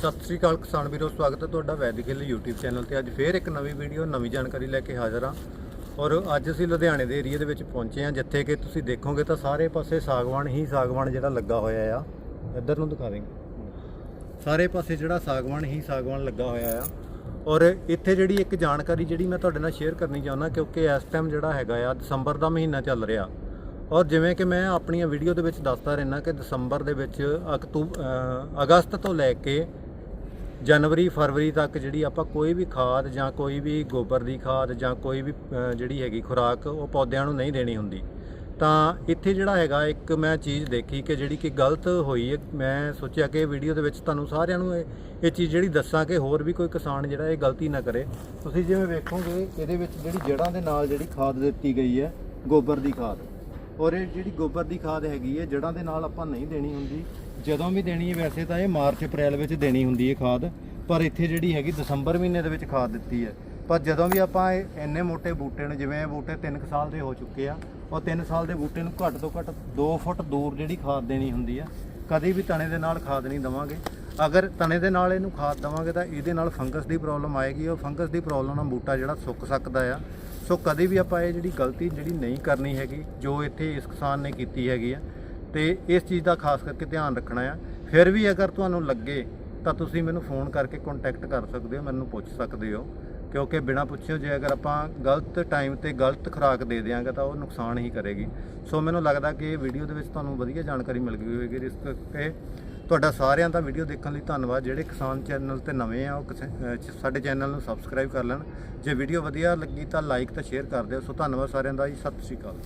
ਸਤਿ ਸ੍ਰੀ ਅਕਾਲ ਕਿਸਾਨ ਵੀਰੋ, ਸਵਾਗਤ ਹੈ ਤੁਹਾਡਾ ਵੈਦਿਕ ਹਿੱਲ YouTube ਚੈਨਲ ਤੇ। ਅੱਜ ਫੇਰ ਇੱਕ ਨਵੀਂ ਵੀਡੀਓ ਨਵੀਂ ਜਾਣਕਾਰੀ ਲੈ ਕੇ ਹਾਜ਼ਰ ਹਾਂ। ਔਰ ਅੱਜ ਅਸੀਂ ਲੁਧਿਆਣੇ ਦੇ ਏਰੀਆ ਦੇ ਵਿੱਚ ਪਹੁੰਚੇ ਹਾਂ, ਜਿੱਥੇ ਕਿ ਤੁਸੀਂ ਦੇਖੋਗੇ ਤਾਂ ਸਾਰੇ ਪਾਸੇ ਸਾਗਵਾਨ, ਹੀ ਸਾਗਵਾਨ ਜਿਹੜਾ ਲੱਗਾ ਹੋਇਆ ਆ। ਇੱਧਰ ਨੂੰ ਦਿਖਾ ਦੇਂਗੇ ਸਾਰੇ ਪਾਸੇ ਜਿਹੜਾ ਸਾਗਵਾਨ, ਹੀ ਸਾਗਵਾਨ ਲੱਗਾ ਹੋਇਆ ਆ। ਔਰ ਇੱਥੇ ਜਿਹੜੀ ਇੱਕ ਜਾਣਕਾਰੀ ਜਿਹੜੀ ਮੈਂ ਤੁਹਾਡੇ ਨਾਲ ਸ਼ੇਅਰ ਕਰਨੀ ਚਾਹੁੰਦਾ, ਕਿਉਂਕਿ ਇਸ ਟਾਈਮ ਜਿਹੜਾ ਹੈਗਾ ਆ, ਦਸੰਬਰ ਦਾ ਮਹੀਨਾ ਚੱਲ ਰਿਹਾ। ਔਰ ਜਿਵੇਂ ਕਿ ਮੈਂ ਆਪਣੀਆਂ ਵੀਡੀਓ ਦੇ ਵਿੱਚ ਦੱਸਦਾ ਰਹਿਣਾ ਕਿ ਦਸੰਬਰ ਦੇ ਵਿੱਚ ਅਕਤੂਬ ਅਗਸਤ ਤੋਂ ਲੈ ਕੇ ਜਨਵਰੀ, ਫਰਵਰੀ ਤੱਕ ਜਿਹੜੀ ਆਪਾਂ ਕੋਈ ਵੀ ਖਾਦ ਜਾਂ ਕੋਈ ਵੀ ਗੋਬਰ ਦੀ ਖਾਦ ਜਾਂ ਕੋਈ ਵੀ ਜਿਹੜੀ ਹੈਗੀ ਖੁਰਾਕ, ਉਹ ਪੌਦਿਆਂ ਨੂੰ ਨਹੀਂ ਦੇਣੀ ਹੁੰਦੀ। ਤਾਂ ਇੱਥੇ ਜਿਹੜਾ ਹੈਗਾ, ਇੱਕ ਮੈਂ ਚੀਜ਼ ਦੇਖੀ ਕਿ ਜਿਹੜੀ ਕਿ ਗਲਤ ਹੋਈ ਹੈ। ਮੈਂ ਸੋਚਿਆ ਕਿ ਵੀਡੀਓ ਦੇ ਵਿੱਚ ਤੁਹਾਨੂੰ ਸਾਰਿਆਂ ਨੂੰ ਇਹ ਇਹ ਚੀਜ਼ ਜਿਹੜੀ ਦੱਸਾਂ ਕਿ ਹੋਰ ਵੀ ਕੋਈ ਕਿਸਾਨ ਜਿਹੜਾ ਇਹ ਗਲਤੀ ਨਾ ਕਰੇ। ਤੁਸੀਂ ਜਿਵੇਂ ਵੇਖੋਗੇ, ਇਹਦੇ ਵਿੱਚ ਜਿਹੜੀ ਜੜ੍ਹਾਂ ਦੇ ਨਾਲ ਜਿਹੜੀ ਖਾਦ ਦਿੱਤੀ ਗਈ ਹੈ, ਗੋਬਰ ਦੀ ਖਾਦ। ਔਰ ਇਹ ਜਿਹੜੀ ਗੋਬਰ ਦੀ ਖਾਦ ਹੈਗੀ ਹੈ, ਜੜ੍ਹਾਂ ਦੇ ਨਾਲ ਆਪਾਂ ਨਹੀਂ ਦੇਣੀ ਹੁੰਦੀ। ਜਦੋਂ ਵੀ ਦੇਣੀ ਹੈ, ਵੈਸੇ ਤਾਂ ਇਹ ਮਾਰਚ, ਅਪ੍ਰੈਲ ਵਿੱਚ ਦੇਣੀ ਹੁੰਦੀ ਹੈ ਖਾਦ, ਪਰ ਇੱਥੇ ਜਿਹੜੀ ਹੈਗੀ ਦਸੰਬਰ ਮਹੀਨੇ ਦੇ ਵਿੱਚ ਖਾਦ ਦਿੱਤੀ ਹੈ। ਪਰ ਜਦੋਂ ਵੀ ਆਪਾਂ ਇਹ ਇੰਨੇ ਮੋਟੇ ਬੂਟੇ ਨੂੰ, ਜਿਵੇਂ ਇਹ ਬੂਟੇ 3 ਸਾਲ ਦੇ ਹੋ ਚੁੱਕੇ ਆ ਉਹ 3 ਸਾਲ ਦੇ ਬੂਟੇ ਨੂੰ ਘੱਟ ਤੋਂ ਘੱਟ 2 ਫੁੱਟ ਦੂਰ ਜਿਹੜੀ ਖਾਦ ਦੇਣੀ ਹੁੰਦੀ ਆ, ਕਦੇ ਵੀ ਤਣੇ ਦੇ ਨਾਲ ਖਾਦ ਨਹੀਂ ਦਵਾਂਗੇ। ਅਗਰ ਤਣੇ ਦੇ ਨਾਲ ਇਹਨੂੰ ਖਾਦ ਦਵਾਂਗੇ ਤਾਂ ਇਹਦੇ ਨਾਲ ਫੰਗਸ ਦੀ ਪ੍ਰੋਬਲਮ ਆਏਗੀ ਉਹ ਫੰਗਸ ਦੀ ਪ੍ਰੋਬਲਮ ਨਾਲ ਬੂਟਾ ਜਿਹੜਾ ਸੁੱਕ ਸਕਦਾ ਆ। ਸੋ ਕਦੇ ਵੀ ਆਪਾਂ ਇਹ ਜਿਹੜੀ ਗਲਤੀ ਜਿਹੜੀ ਨਹੀਂ ਕਰਨੀ ਹੈਗੀ, ਜੋ ਇੱਥੇ ਇਸ ਕਿਸਾਨ ਨੇ ਕੀਤੀ ਹੈਗੀ ਆ, ਤੇ ਇਸ ਚੀਜ਼ ਦਾ ਖਾਸ ਕਰਕੇ ਧਿਆਨ ਰੱਖਣਾ ਆ। ਫਿਰ ਵੀ ਅਗਰ ਤੁਹਾਨੂੰ ਲੱਗੇ, ਤਾਂ ਤੁਸੀਂ ਮੈਨੂੰ ਫੋਨ ਕਰਕੇ ਕੰਟੈਕਟ ਕਰ ਸਕਦੇ ਹੋ, ਮੈਨੂੰ ਪੁੱਛ ਸਕਦੇ ਹੋ। ਕਿਉਂਕਿ ਬਿਨਾਂ ਪੁੱਛਿਓ ਜੇ ਅਗਰ ਆਪਾਂ ਗਲਤ ਟਾਈਮ ਤੇ ਗਲਤ ਖੁਰਾਕ ਦੇ ਦਿਆਂਗੇ, ਤਾਂ ਉਹ ਨੁਕਸਾਨ ਹੀ ਕਰੇਗੀ। ਸੋ ਮੈਨੂੰ ਲੱਗਦਾ ਕਿ ਇਹ ਵੀਡੀਓ ਦੇ ਵਿੱਚ ਤੁਹਾਨੂੰ ਵਧੀਆ ਜਾਣਕਾਰੀ ਮਿਲ ਗਈ ਹੋਵੇਗੀ, ਇਸ ਕਰਕੇ ਤੁਹਾਡਾ ਸਾਰਿਆਂ ਦਾ ਵੀਡੀਓ ਦੇਖਣ ਲਈ ਧੰਨਵਾਦ। ਜਿਹੜੇ ਕਿਸਾਨ ਚੈਨਲ ਤੇ ਨਵੇਂ ਆ, ਉਹ ਕਿਸ- ਸਾਡੇ ਚੈਨਲ ਨੂੰ ਸਬਸਕ੍ਰਾਈਬ ਕਰ ਲੈਣ। ਜੇ ਵੀਡੀਓ ਵਧੀਆ ਲੱਗੀ ਤਾਂ ਲਾਈਕ ਤਾਂ ਸ਼ੇਅਰ ਕਰ ਦਿਓ। ਸੋ ਧੰਨਵਾਦ ਸਾਰਿਆਂ ਦਾ ਜੀ। ਸਤਿ ਸ਼੍ਰੀ ਅਕਾਲ।